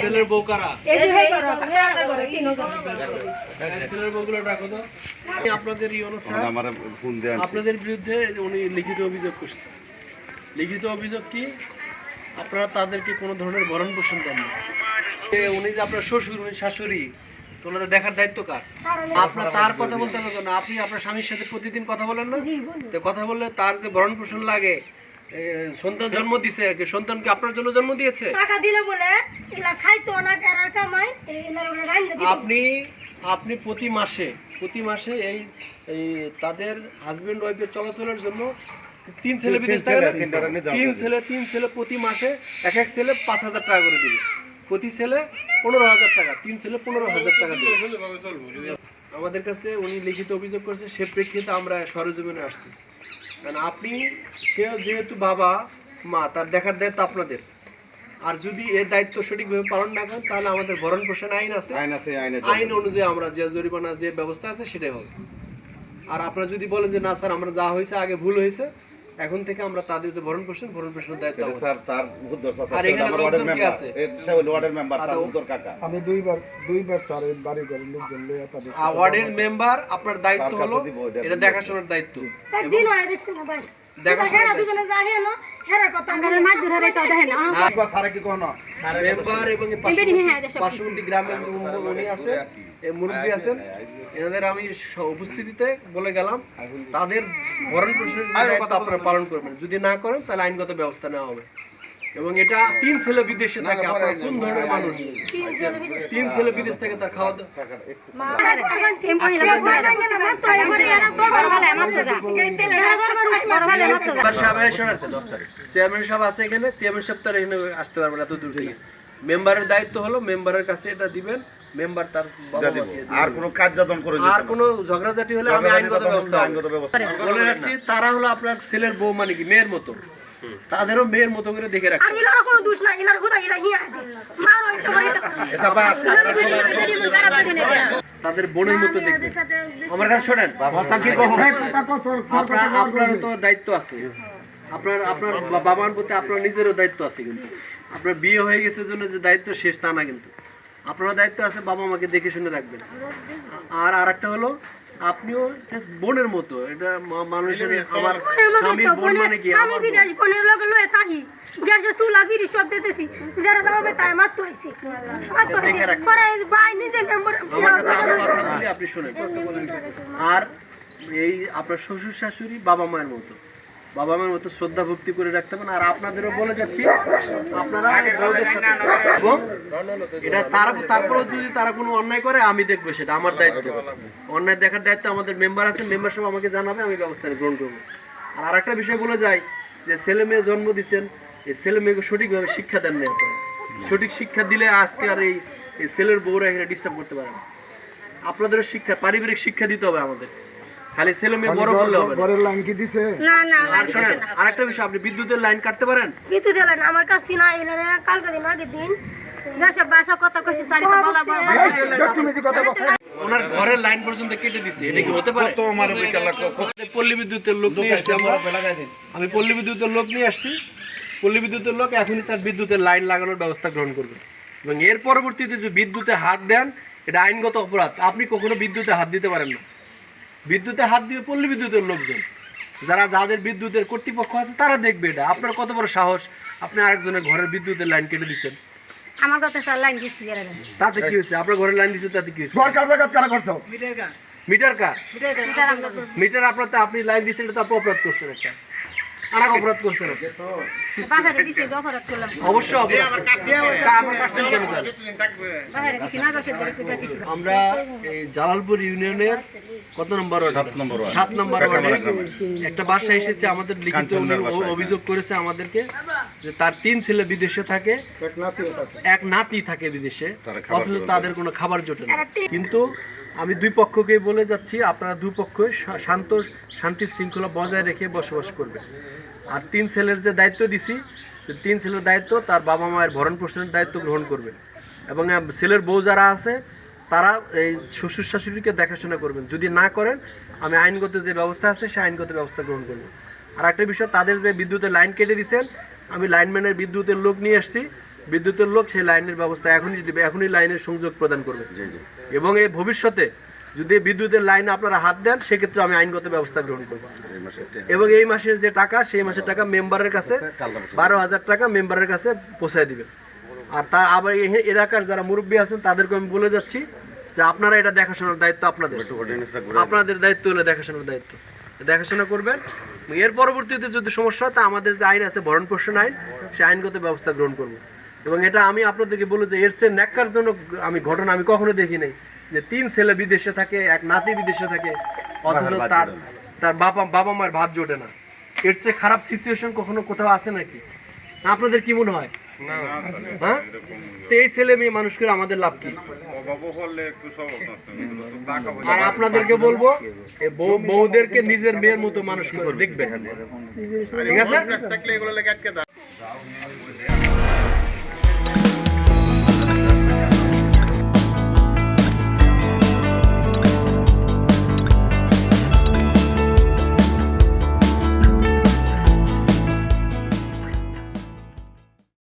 ছেলের বউ কারা। ছেলের বউগুলো ডাকো তো। আপনাদের ইউনো স্যার বিরুদ্ধে উনি লিখিত অভিযোগ করছে। লিখিত অভিযোগ কি? আপনারা তাদেরকে কোনো ধরনের ভরণ পোষণ দেন না। উনি যে আপনার শ্বশুর উনি শাশুড়ি তো ওনাদের দেখার দায়িত্ব কার? আপনার তার কথা বলতে হবে না আপনি আপনার স্বামীর সাথে প্রতিদিন কথা বলেন না? কথা বললে তার যে ভরণ পোষণ লাগে সন্তান জন্ম দিছে কি সন্তানকে আপনার জন্য জন্ম দিয়েছে? টাকা দিলে বলে এলা খাইতো না কেরার কামাই আপনি আপনি প্রতি মাসে প্রতি মাসে এই এই তাদের হাজবেন্ড ওয়াইফের চলাচলের জন্য তিন ছেলে বিদেশ থাকে তিন ছেলে তিন ছেলে প্রতি মাসে এক এক ছেলে পাঁচ হাজার টাকা করে দিবে। প্রতি ছেলে পনেরো হাজার টাকা তিন ছেলে পনেরো হাজার টাকা দিবে। আমাদের কাছে উনি লিখিত অভিযোগ করছে সে প্রেক্ষিতে আমরা সরজমিনে আসছি। কারণ আপনি সে যেহেতু বাবা মা তার দেখার দায়িত্ব আপনাদের। আর যদি এর দায়িত্ব সঠিকভাবে পালন না করেন তাহলে আমাদের ভরণ পোষণ আইন আছে আইন আছে। আইন অনুযায়ী আমরা যে জরিমানা যে ব্যবস্থা আছে সেটাই হবে। আর আপনারা যদি বলেন যে না স্যার আমরা যা হয়েছে আগে ভুল হয়েছে। এখন থেকে আমরা তাদের যে ভরণ পোষণ ভরণ পোষণের দায়িত্ব স্যার তার উদ্দর স্যার আর এখানে লোকজন কি আছে? সে ওয়ার্ডের মেম্বার তার উদ্দর কাকা। আমি দুইবার দুইবার স্যার এই বাড়ি ঘরের লোকজন লইয়া তাদের আর ওয়ার্ডের মেম্বার আপনার দায়িত্ব হলো দিব, এটা দেখাশোনার দায়িত্ব। একদিন হয় দেখছেন ভাই দেখাশোনার হেরা দায়িত্ব দুজনে যায় না হেরা কথা আমরা মাছ ধরে রে তো দেখেন না একবার স্যারে কি কহনো মেম্বার এবং এই পার্শ্ববর্তী- পার্শ্ববর্তী গ্রামের যে আছে এই মুরব্বী আছেন এনাদের আমি উপস্থিতিতে বলে গেলাম তাদের ভরণ পোষণের আপনারা পালন করবেন। যদি না করেন তাহলে আইনগত ব্যবস্থা নেওয়া হবে। এবং এটা তিন ছেলে বিদেশে থাকে আপনারা কোন ধরনের মানুষ তিন ছেলে বিদেশ থেকে তার খাওয়া চেয়ারম্যান সাহেব আছে এখানে চেয়ারম্যান সাহেব তার এখানে আসতে পারবে না এত দূর থেকে মেম্বারের দায়িত্ব হলো মেম্বারের কাছে এটা দিবেন মেম্বার তার আর। কোনো কাজ যাতন করে আর কোনো ঝগড়াঝাটি হলে আমি আইনগত ব্যবস্থা আইনগত ব্যবস্থা বলে যাচ্ছি তারা হলো আপনার ছেলের বউ মানে কি মেয়ের মতো তাদেরও মেয়ের মতো করে দেখে রাখতে আর ইলার কোনো দোষ নাই ইলার খুদা ইলা হিয়া মারো এটা করে এটা বাদ তাদের বোনের মতো দেখবে। আমার কাছে শোনেন আপনার আপনার তো দায়িত্ব আছে। আপনার আপনার বাবার প্রতি আপনার নিজেরও দায়িত্ব আছে কিন্তু। আপনার বিয়ে হয়ে গেছে জন্য যে দায়িত্ব শেষ তা না কিন্তু। আপনার দায়িত্ব আছে বাবা মাকে দেখে শুনে রাখবেন। আর আরেকটা হলো আপনিও বোনের মতো এটা মানুষের আমার স্বামীর বোন মানে কি? স্বামী আমার বিদেশ বোনের লগে লয়ে থাকি। গ্যাসে চুলা ফিরি সব দিতেছি। যারা যাবে তাই মাত্র হইছে মাত্র দেখে রাখি। পরে ভাই নিজে মেম্বার আমার কথা বলি আপনি শুনেন। আর এই আপনার শ্বশুর শাশুড়ি বাবা মায়ের মতো। বাবা মায়ের মতো শ্রদ্ধা ভক্তি করে রাখতে হবে আর আপনাদেরও বলে যাচ্ছি আপনারা এটা তারা তারপরেও যদি তারা কোনো অন্যায় করে আমি দেখব সেটা আমার দায়িত্ব। অন্যায় দেখার দায়িত্ব আমাদের মেম্বার আছে মেম্বার সব আমাকে জানাবে আমি ব্যবস্থা গ্রহণ করব। আর আরেকটা বিষয় বলে যাই যে ছেলে মেয়ে জন্ম দিচ্ছেন এই ছেলে মেয়েকে সঠিকভাবে শিক্ষা দেন না সঠিক শিক্ষা দিলে আজকে আর এই এই ছেলের বউরা এখানে ডিস্টার্ব করতে পারে না। আপনাদেরও শিক্ষা পারিবারিক শিক্ষা দিতে হবে আমাদের। খালি বড় করলে হবে লাইন কি দিছে? না না আর শোনেন আরেকটা বিষয় আপনি বিদ্যুতের লাইন কাটতে পারেন? কিছু দিলেন আমার কাছে না এলে কালকে দিন আগের দিন। যেসব বাসা কথা কইছে সারিটা বলার পর তুমি যে কথা বল ওনার ঘরের লাইন পর্যন্ত কেটে দিছে এটা কি হতে পারে? তো আমার বিকাল পল্লী বিদ্যুতের লোক নিয়ে আসছি আমরা আমি পল্লী বিদ্যুতের লোক নিয়ে আসছি। পল্লী বিদ্যুতের লোক এখনই তার বিদ্যুতের লাইন লাগানোর ব্যবস্থা গ্রহণ করবে। এবং এর পরবর্তীতে যদি বিদ্যুতে হাত দেন এটা আইনগত অপরাধ। আপনি কখনো বিদ্যুতে হাত দিতে পারেন না। বিদ্যুতে হাত দিয়ে পল্লী বিদ্যুতের লোকজন। যারা যাদের বিদ্যুতের কর্তৃপক্ষ আছে তারা দেখবে এটা। আপনার কত বড় সাহস? আপনি আরেকজনের ঘরের বিদ্যুতের লাইন কেটে দিচ্ছেন আমার কথা স্যার লাইন দিচ্ছি তাতে কি হয়েছে? আপনার ঘরের লাইন দিচ্ছে তাতে কি হয়েছে? সরকার জায়গা কারা করছ মিটার কার? মিটার আপনার তো আপনি লাইন দিচ্ছেন এটা তো আপনি অপরাধ করছেন একটা। অপরাধ করলাম আমার কাছ কেন চান? দিছি না দশের ধরে পিতা দিছি। আমরা এই জালালপুর ইউনিয়নের কত নম্বর সাত নম্বর সাত নম্বর কাকামারা ওয়ার্ডে। গ্রামে। একটা বাসা এসেছে আমাদের লিখিত অভিযোগ করেছে আমাদেরকে যে তার তিন ছেলে বিদেশে থাকে এক নাতিও থাকে। এক নাতি থাকে বিদেশে অথচ তাদের কোনো খাবার জোটে না। কিন্তু আমি দুই পক্ষকেই বলে যাচ্ছি আপনারা দুই পক্ষই শান্ত শান্তি শৃঙ্খলা বজায় রেখে বসবাস করবে আর তিন ছেলের যে দায়িত্ব দিছি সে তিন ছেলের দায়িত্ব তার বাবা মায়ের ভরণ পোষণের দায়িত্ব গ্রহণ করবে। এবং ছেলের বউ যারা আছে তারা এই শ্বশুর শাশুড়িকে দেখাশোনা করবেন। যদি না করেন আমি আইনগত যে ব্যবস্থা আছে সেই আইনগত ব্যবস্থা গ্রহণ করব। আর একটা বিষয় তাদের যে বিদ্যুতের লাইন কেটে দিচ্ছেন আমি লাইনম্যানের বিদ্যুতের লোক নিয়ে এসেছি বিদ্যুতের লোক সেই লাইনের ব্যবস্থা এখনই দিবে এখনই লাইনের সংযোগ প্রদান করবে। এবং এই ভবিষ্যতে যদি বিদ্যুতের লাইনে আপনারা হাত দেন সেক্ষেত্রে আমি আইনগত ব্যবস্থা গ্রহণ করব। এবং এই মাসের যে টাকা সেই মাসের টাকা মেম্বারের কাছে বারো হাজার টাকা মেম্বারের কাছে পৌঁছায় দিবেন। আর তা আবার এলাকার যারা মুরব্বী আছেন তাদেরকে আমি বলে যাচ্ছি যে আপনারা এটা দেখাশোনার দায়িত্ব আপনাদের। আপনাদের দায়িত্ব হলো দেখাশোনার দায়িত্ব। দেখাশোনা করবেন। এর পরবর্তীতে যদি সমস্যা হয় তা আমাদের যে আইন আছে ভরণ পোষণ আইন সে আইনগত ব্যবস্থা গ্রহণ করব। এবং এটা আমি আপনাদেরকে বলি যে এর চেয়ে ন্যাক্কারজনক আমি ঘটনা আমি কখনো দেখি নাই। যে তিন ছেলে বিদেশে থাকে এক নাতি বিদেশে থাকে অথচ তার তার বাবা বাবা মায়ের ভাত জোটে না। এর চেয়ে খারাপ সিচুয়েশন কখনো কোথাও আছে নাকি? আপনাদের কি মনে হয়? হ্যাঁ? তো এই ছেলে মেয়ে মানুষ করে আমাদের লাভ কি? আর আপনাদেরকে বলব এই বউদেরকে নিজের মেয়ের মতো মানুষ করে দেখবেন। ঠিক আছে?